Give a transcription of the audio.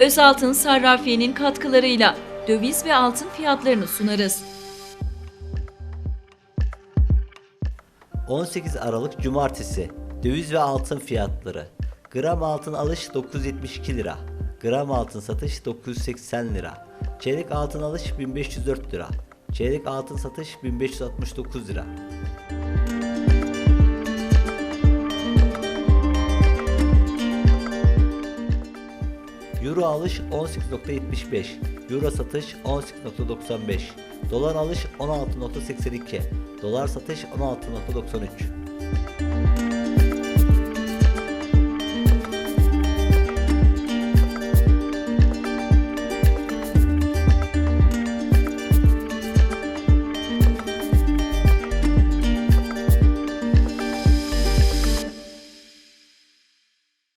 Özaltın Sarrafiye'nin katkılarıyla döviz ve altın fiyatlarını sunarız. 18 Aralık Cumartesi Döviz ve altın fiyatları Gram altın alış 972 lira Gram altın satış 980 lira Çeyrek altın alış 1504 lira Çeyrek altın satış 1569 lira Euro alış 18.75 Euro satış 18.95 Dolar alış 16.82 Dolar satış 16.93